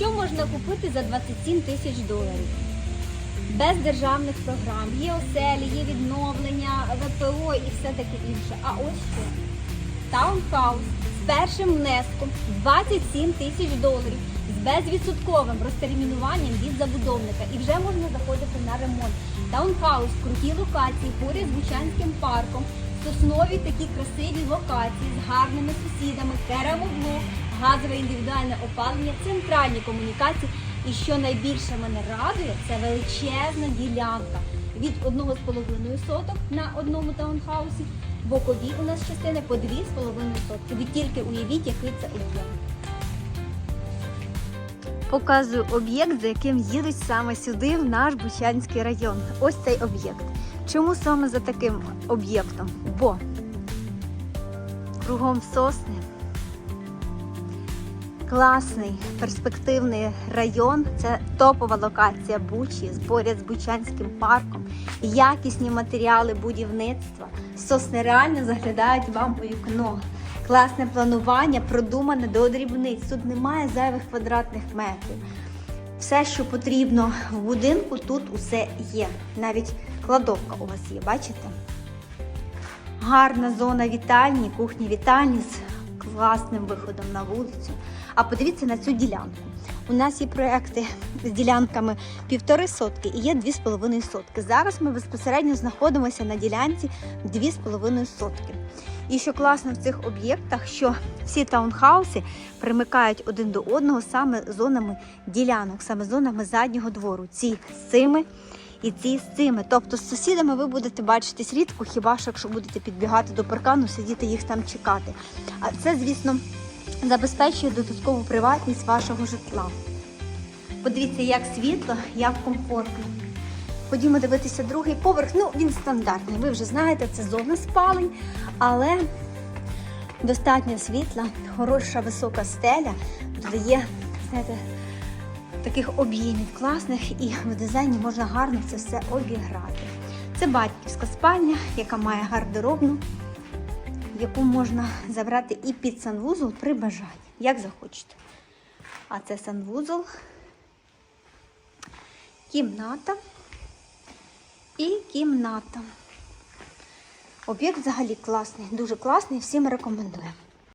Що можна купити за 27 тисяч доларів? Без державних програм. Є оселі, є відновлення, ВПО і все таке інше. А ось що? Таунхаус з першим внеском 27 тисяч доларів з безвідсотковим розтермінуванням від забудовника і вже можна заходити на ремонт. Таунхаус в крутій локації поряд з Бучанським парком, соснові такі красиві локації з гарними сусідами, керамоблок, газове індивідуальне опалення, центральні комунікації. І що найбільше мене радує, це величезна ділянка від 1,5 соток на одному таунхаусі. Бокові у нас частини по 2,5 сотки. Ви тільки уявіть, який це об'єкт. Показую об'єкт, за яким їдуть саме сюди, в наш Бучанський район. Ось цей об'єкт. Чому саме за таким об'єктом? Бо кругом сосни. Класний перспективний район. Це топова локація Бучі поряд з Бучанським парком. Якісні матеріали будівництва. Сосни реально заглядають вам у вікно. Класне планування, продумане до дрібниць. Тут немає зайвих квадратних метрів. Все, що потрібно в будинку, тут усе є. Навіть кладовка у вас є, бачите? Гарна зона вітальні, кухні вітальні з класним виходом на вулицю. А подивіться на цю ділянку. У нас є проекти з ділянками півтори сотки і є дві з половиною сотки. Зараз ми безпосередньо знаходимося на ділянці дві з половиною сотки. І що класно в цих об'єктах, що всі таунхауси примикають один до одного саме зонами ділянок, саме зонами заднього двору. Ці з цими і ці з цими. Тобто з сусідами ви будете бачитись рідко, хіба що якщо будете підбігати до паркану, сидіти їх там чекати. А це, звісно, забезпечує додаткову приватність вашого житла. Подивіться, як світло, як комфортно. Ходімо дивитися другий поверх. Ну, він стандартний. Ви вже знаєте, це зона спалень, але достатньо світла, хороша висока стеля додає, знаєте, таких об'ємів класних і в дизайні можна гарно це все обіграти. Це батьківська спальня, яка має гардеробну, яку можна забрати і під санвузол при бажанні, як захочете. А це санвузол, кімната і кімната. Об'єкт взагалі класний, дуже класний, всім рекомендуємо.